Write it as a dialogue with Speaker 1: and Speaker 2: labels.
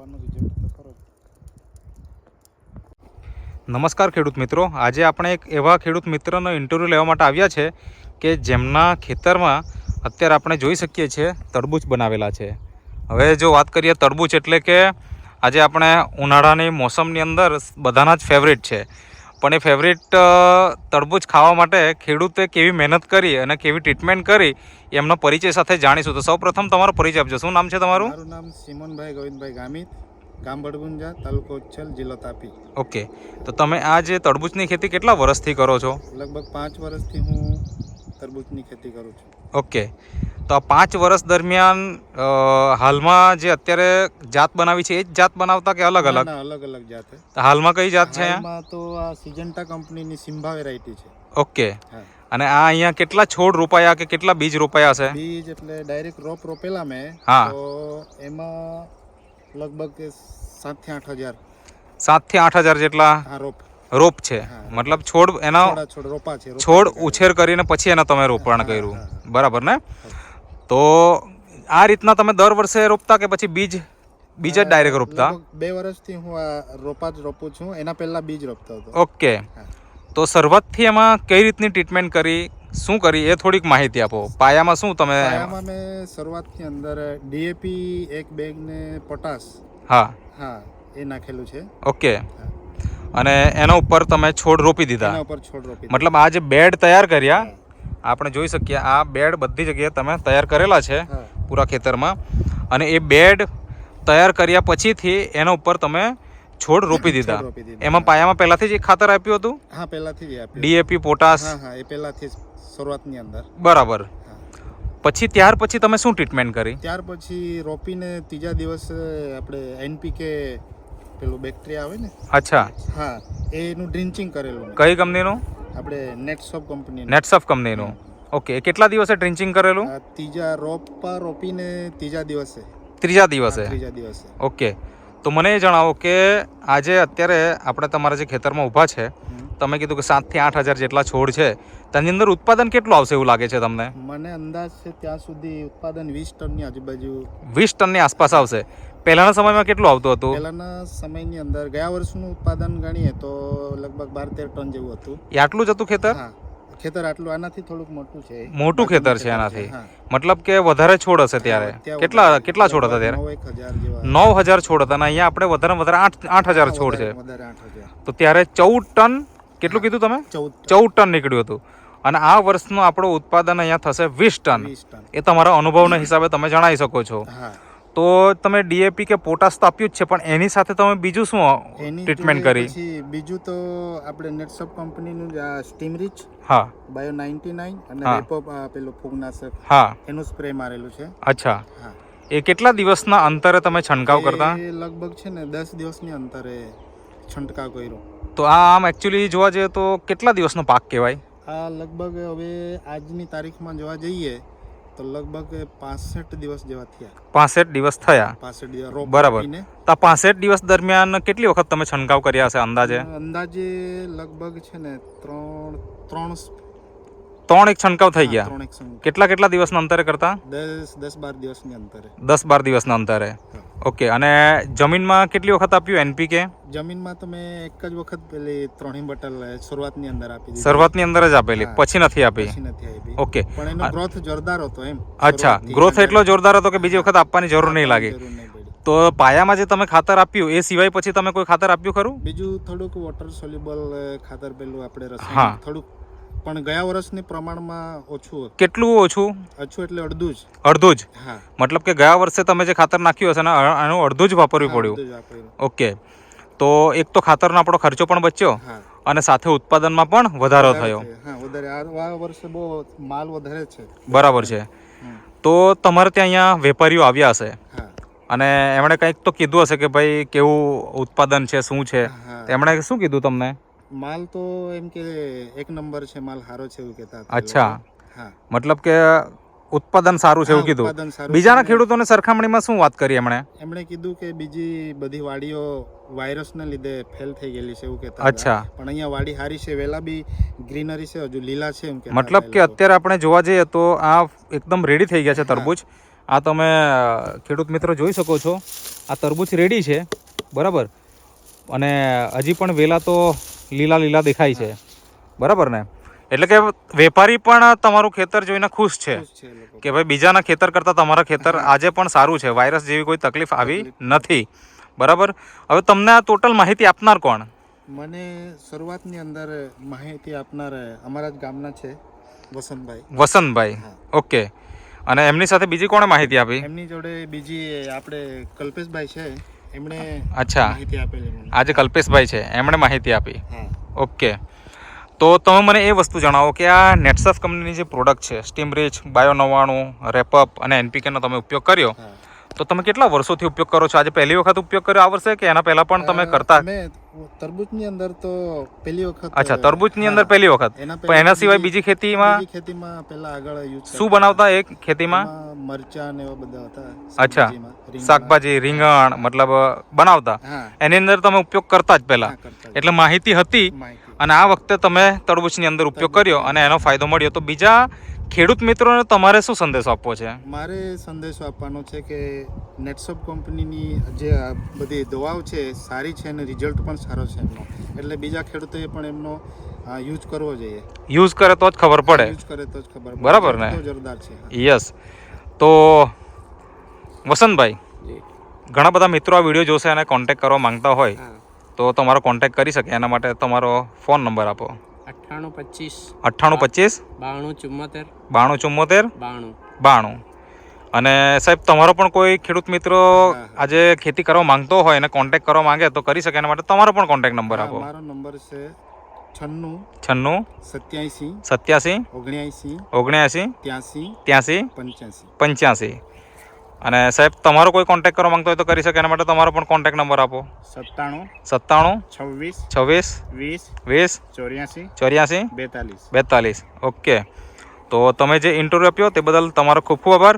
Speaker 1: આવવાનો રિઝલ્ટ તો ખરો
Speaker 2: નમસ્કાર ખેડૂત મિત્રો. આજે આપણે એક એવા ખેડૂત મિત્રનો ઇન્ટરવ્યૂ લેવા માટે આવ્યા છે કે જેમના ખેતરમાં અત્યારે આપણે જોઈ શકીએ છીએ તરબૂચ બનાવેલા છે. હવે જો વાત કરીએ તરબૂચ એટલે કે આજે આપણે ઉનાળાની મોસમની અંદર બધાના જ ફેવરેટ છે. પણ એ ફેવરિટ તરબૂચ ખાવા માટે ખેડૂતે કેવી મહેનત કરી અને કેવી ટ્રીટમેન્ટ કરી એમનો પરિચય સાથે જાણીશું. તો સૌપ્રથમ તમારો પરિચય આપજો. શું નામ છે તમારું?
Speaker 1: મારું નામ સિમોનભાઈ ગોવિંદભાઈ ગામિત ગામ બડગુંજા તાલુકો ઉચ્છલ જિલ્લો તાપી.
Speaker 2: ઓકે તો તમે આ જે તરબૂચની ખેતી કેટલા વર્ષથી કરો છો?
Speaker 1: લગભગ પાંચ વર્ષથી હું તરબૂચની ખેતી કરું છું.
Speaker 2: ઓકે તો આ પાંચ વર્ષ દરમિયાન હાલમાં જે અત્યારે જાત બનાવી છે એ જ જાત બનાવતા કે અલગ અલગ?
Speaker 1: અલગ અલગ જાત
Speaker 2: હાલમાં કઈ જાત છે
Speaker 1: તો આ સિજન્ટા કંપનીની સિમ્ભા વેરાયટી છે.
Speaker 2: ઓકે. અને આ અહીંયા કેટલા છોડ રોપાયા કે કેટલા બીજ રોપાયા છે?
Speaker 1: બીજ એટલે ડાયરેક્ટ રોપ રોપેલા મેં.
Speaker 2: હા.
Speaker 1: તો એમાં લગભગ સાતથી આઠ હજાર.
Speaker 2: સાતથી આઠ હજાર જેટલા
Speaker 1: રોપ.
Speaker 2: રોપ છે. મતલબ છોડ એના
Speaker 1: છોડ રોપા છે
Speaker 2: છોડ ઉછેર કરીને પછી એના તમે રોપણ કર્યું. બરાબર ને? તો આ રીતના તમે દર વર્ષે રોપતા કે પછી બીજ બીજ જ ડાયરેક્ટ રોપતા?
Speaker 1: બે વર્ષથી હું આ રોપા જ રોપું છું. એના પહેલા બીજ રોપતો હતો.
Speaker 2: ઓકે. તો શરૂઆતથી એમાં કઈ રીતની ટ્રીટમેન્ટ કરી શું કરી એ થોડીક માહિતી આપો. પાયામાં શું તમે
Speaker 1: પાયામાં મેં શરૂઆતની અંદર ડીએપી એક બેગ ને પોટાશ.
Speaker 2: હા.
Speaker 1: હા એ નાખેલું છે.
Speaker 2: ઓકે. અને એના ઉપર તમે છોડ રોપી દીધા.
Speaker 1: એના ઉપર છોડ રોપી
Speaker 2: મતલબ આ જે બેડ તૈયાર કર્યા આપણે જોઈ શકીએ આ બેડ બધી જગ્યાએ તમે તૈયાર કરેલા છે પૂરા ખેતરમાં. અને એ બેડ તૈયાર કર્યા પછીથી એના ઉપર તમે છોડ રોપી દીધા. એમાં પાયામાં પહેલાથી જ ખાતર આપ્યું હતું?
Speaker 1: હા પહેલાથી
Speaker 2: ડીએપી પોટાશ?
Speaker 1: હા એ પહેલાથી શરૂઆતની અંદર.
Speaker 2: બરાબર. પછી ત્યાર પછી તમે શું ટ્રીટમેન્ટ કરી?
Speaker 1: ત્યાર પછી રોપીને ત્રીજા દિવસે આપણે એનપીકે પેલું બેક્ટેરિયા આવે ને?
Speaker 2: અચ્છા.
Speaker 1: હા એનું ડ્રિન્ચિંગ કરેલું
Speaker 2: કઈ કંપનીનું?
Speaker 1: આપણે નેટસોફ કંપની
Speaker 2: નેટસોફ કંપનીનું. ઓકે કેટલા દિવસે ડ્રિન્ચિંગ કરેલું?
Speaker 1: ત્રીજા રોપા રોપીને ત્રીજા દિવસે.
Speaker 2: ત્રીજા દિવસે?
Speaker 1: ત્રીજા દિવસે.
Speaker 2: ઓકે તો મને એ જણાવો કે આજે અત્યારે આપણે તમારા જે ખેતરમાં ઊભા છે. તમે કીધું કે સાતથી આઠ હજાર જેટલા છોડ છે. તેની અંદર ઉત્પાદન કેટલું આવશે એવું લાગે છે તમને?
Speaker 1: મને અંદાજ છે ત્યાં સુધી ઉત્પાદન વીસ ટનની આજુબાજુ
Speaker 2: વીસ ટનની આસપાસ આવશે. પહેલાના સમયમાં કેટલું આવતું હતું?
Speaker 1: પહેલાના સમયની અંદર ગયા વર્ષનું ઉત્પાદન ગણીએ તો લગભગ બાર તેર ટન જેવું હતું.
Speaker 2: એ આટલું જ હતું ખેતર?
Speaker 1: ખેતર આટલું આનાથી થોડુંક મોટું છે.
Speaker 2: મોટું ખેતર છે આનાથી? મતલબ કે વધારે છોડ હશે ત્યારે? કેટલા કેટલા છોડ હતા ત્યારે?
Speaker 1: નવ હજાર
Speaker 2: છોડ હતા અને અહીંયા આપણે વધારે વધારે આઠ આઠ હજાર છોડ છે. તો ત્યારે ચૌદ ટન કેટલું કીધું તમે?
Speaker 1: ચૌદ
Speaker 2: ટન. નીકળ્યું હતું. અને આ વર્ષનું આપણું ઉત્પાદન અહીંયા થશે વીસ ટન. એ તમારા અનુભવના હિસાબે તમે જણાવી શકો છો. તો તમે ડીએપી કે પોટાશ તો આપ્યું જ છે પણ એની સાથે તમે બીજું શું ટ્રીટમેન્ટ કરી?
Speaker 1: બીજું તો આપણે નેટસપ કંપનીનું જે આ સ્ટીમ રીચ
Speaker 2: હા.
Speaker 1: બાયો નાઇન્ટી નાઇન અને. રેપો પેલો પેલું ફૂગનાશક.
Speaker 2: હા.
Speaker 1: એનું સ્પ્રે મારેલું છે.
Speaker 2: અચ્છા.
Speaker 1: હા.
Speaker 2: એ કેટલા દિવસના અંતરે તમે છંટકાવ કરતા?
Speaker 1: લગભગ છે ને દસ દિવસની અંતરે છંટકાવ કર્યો.
Speaker 2: તો આ આમ એકચ્યુઅલી જોવા જઈએ તો કેટલા દિવસનો પાક કહેવાય?
Speaker 1: આ લગભગ હવે આજની તારીખમાં જોવા જઈએ તો લગભગ પાસઠ દિવસ જેવા થયા.
Speaker 2: પાસઠ દિવસ થયા?
Speaker 1: પાસઠ દિવસ
Speaker 2: બરાબર. તો પાસઠ દિવસ દરમિયાન કેટલી વખત તમે છંટકાવ કર્યા હશે અંદાજે?
Speaker 1: અંદાજે લગભગ છે ને ત્રણ ત્રણ
Speaker 2: ત્રણ એક છંટકાવ થઈ ગયા.
Speaker 1: ત્રણ એક.
Speaker 2: કેટલા કેટલા દિવસના અંતરે કરતા?
Speaker 1: દસ દસ બાર દિવસની અંતરે.
Speaker 2: દસ બાર દિવસના અંતરે.
Speaker 1: હા.
Speaker 2: ઓકે અને જમીનમાં કેટલી વખત આપ્યું એનપીકે?
Speaker 1: જમીનમાં તો મેં એક જ વખત પેલી ત્રણેય બટલ શરૂઆતની અંદર આપી દીધી.
Speaker 2: શરૂઆતની અંદર જ આપેલી
Speaker 1: હા.
Speaker 2: પછી નથી આપી?
Speaker 1: પછી નથી આપી.
Speaker 2: ઓકે.
Speaker 1: પણ એનો ગ્રોથ જોરદાર હતો એમ.
Speaker 2: અચ્છા
Speaker 1: શરૂઆતથી
Speaker 2: ગ્રોથ એટલો જોરદાર હતો કે બીજી વખત આપવાની જરૂર નહીં લાગી.
Speaker 1: જરૂર નહીં પડી.
Speaker 2: તો પાયામાં જે તમે ખાતર આપ્યું એ સિવાય પછી તમે કોઈ ખાતર આપ્યું ખરું?
Speaker 1: બીજું થોડુંક વોટર સોલ્યુબલ ખાતર પેલું આપણે
Speaker 2: હા.
Speaker 1: રસાયણ થોડુંક પણ ગયા વર્ષની પ્રમાણમાં ઓછું
Speaker 2: કેટલું ઓછું?
Speaker 1: ઓછું એટલે અડધું જ.
Speaker 2: અડધું જ?
Speaker 1: હા.
Speaker 2: મતલબ કે ગયા વર્ષે તમે જે ખાતર નાખ્યું હશે ને એનું અડધું જ વાપરવું પડ્યું. ઓકે. તો એક તો ખાતરનો આપણો ખર્ચો પણ બચ્યો અને સાથે ઉત્પાદનમાં પણ વધારો થયો.
Speaker 1: હા વધારે. આ વર્ષે બહુ માલ વધારે છે.
Speaker 2: બરાબર છે. તો તમારે ત્યાં અહીંયા વેપારીઓ આવ્યા હશે. અને એમણે કંઈક તો કીધું હશે કે ભાઈ કેવું ઉત્પાદન છે શું છે? એમણે શું કીધું તમને?
Speaker 1: માલ તો એમ કે એક નંબર છે માલ સારો છે એવું કહેતા
Speaker 2: અચ્છા.
Speaker 1: હા.
Speaker 2: મતલબ કે ઉત્પાદન સારું છે એવું કીધું. બીજાના ખેડૂતોને સરખામણીમાં શું વાત કરી એમણે?
Speaker 1: એમણે કીધું કે બીજી બધી વાડીઓ વાયરસને લીધે ફેલ થઈ ગયેલી છે એવું કહેતા
Speaker 2: અચ્છા.
Speaker 1: પણ અહીંયા વાડી સારી છે વેલા બી ગ્રીનરી છે હજુ લીલા છે એમ કે
Speaker 2: મતલબ કે અત્યારે આપણે જોવા જઈએ તો આ એકદમ રેડી થઈ ગયા છે તરબૂચ. આ તમે ખેડૂત મિત્રો જોઈ શકો છો. આ તરબૂચ રેડી છે. બરાબર? અને હજી પણ વેલા તો લીલા લીલા દેખાય છે. બરાબર ને? એટલે કે વેપારી પણ તમારું ખેતર જોઈને ખુશ છે. કે ભાઈ બીજાના ખેતર કરતાં તમારા ખેતર આજે પણ સારું છે. વાયરસ જેવી કોઈ તકલીફ આવી નથી. બરાબર? હવે તમને આ ટોટલ માહિતી આપનાર કોણ?
Speaker 1: મને શરૂઆતની અંદર માહિતી આપનાર અમારા જ ગામના છે વસંતભાઈ.
Speaker 2: વસંતભાઈ. ઓકે. અને એમની સાથે બીજી કોણે માહિતી આપી?
Speaker 1: એમની જોડે બીજી આપણે કલ્પેશભાઈ છે. એમણે
Speaker 2: અચ્છા.
Speaker 1: માહિતી આપેલી મને.
Speaker 2: આજે કલ્પેશભાઈ છે એમણે માહિતી આપી. ઓકે. તો તમે મને એ વસ્તુ જણાવો કે આ નેટસફ કંપનીની જે પ્રોડક્ટ છે સ્ટીમ રીચ બાયો નવ્વાણું રેપઅપ અને એનપીકેનો તમે ઉપયોગ કર્યો. તો તમે કેટલા વર્ષોથી ઉપયોગ કરો છો? આજે પહેલી વખત ઉપયોગ કર્યો આ વર્ષે કે એના પહેલા પણ તમે કરતા?
Speaker 1: તરબૂચની અંદર તો પહેલી વખત
Speaker 2: અચ્છા તરબૂચની અંદર પહેલી વખત.
Speaker 1: એના
Speaker 2: પણ એના સિવાય બીજી ખેતીમાં?
Speaker 1: ખેતીમાં પહેલા આગળ યુઝ
Speaker 2: શું બનાવતા એક ખેતીમાં?
Speaker 1: મરચા ને એવા બધા હતા
Speaker 2: અચ્છા. શાકભાજી રીંગણ મતલબ બનાવતા? એની અંદર તમે ઉપયોગ કરતા જ પહેલા. એટલે માહિતી હતી અને આ વખતે તમે તરબૂચની અંદર ઉપયોગ કર્યો અને એનો ફાયદો મળ્યો. તો બીજા ખેડૂત મિત્રોને તમારે શું સંદેશો આપવો છે?
Speaker 1: મારે સંદેશો આપવાનો છે કે નેટસોપ કંપનીની જે બધી દવાઓ છે સારી છે અને રિઝલ્ટ પણ સારો છે એમનો. એટલે બીજા ખેડૂતોએ પણ એમનો યુઝ કરવો જોઈએ.
Speaker 2: યુઝ કરે તો જ ખબર પડે.
Speaker 1: યુઝ કરે તો જ ખબર
Speaker 2: બરાબર ને?
Speaker 1: જોરદાર છે.
Speaker 2: યસ તો વસંતભાઈ ઘણા બધા મિત્રો આ વીડિયો જોશે અને કોન્ટેક્ટ કરવા માંગતા હોય. તો તમારો કોન્ટેક્ટ કરી શકે. એના માટે તમારો ફોન નંબર આપો.
Speaker 3: અઠ્ઠાણું પચીસ.
Speaker 2: અઠ્ઠાણું પચીસ?
Speaker 3: બાણું ચુમ્મોતેર
Speaker 2: બાણું ચુમ્મોતેર
Speaker 3: બાણું.
Speaker 2: બાણું. અને સાહેબ તમારો પણ કોઈ ખેડૂત મિત્રો આજે ખેતી કરવા માંગતો હોય અને કોન્ટેક્ટ કરવા માંગે તો કરી શકે એના માટે તમારો પણ કોન્ટેક્ટ નંબર આપો.
Speaker 1: મારો નંબર છે છન્નું
Speaker 2: છન્નું
Speaker 1: સત્યાસી
Speaker 2: સત્યાસી
Speaker 1: ઓગણ્યાસી
Speaker 2: ઓગણ્યાસી
Speaker 1: ત્યાસી
Speaker 2: ત્યાંસી
Speaker 1: પંચ્યાસી.
Speaker 2: પંચ્યાસી અને સાહેબ તમારો કોઈ કોન્ટેક્ટ કરવા માંગતો હોય તો કરી શકે એના માટે તમારો પણ કોન્ટેક્ટ નંબર આપો.
Speaker 1: સત્તાણું
Speaker 2: સત્તાણું
Speaker 1: છવ્વીસ
Speaker 2: છવ્વીસ
Speaker 1: વીસ
Speaker 2: વીસ
Speaker 1: ચોર્યાસી
Speaker 2: ચોર્યાસી
Speaker 1: બેતાલીસ.
Speaker 2: બેતાલીસ. ઓકે. તો તમે જે ઇન્ટરવ્યૂ આપ્યો તે બદલ તમારો ખૂબ ખૂબ આભાર.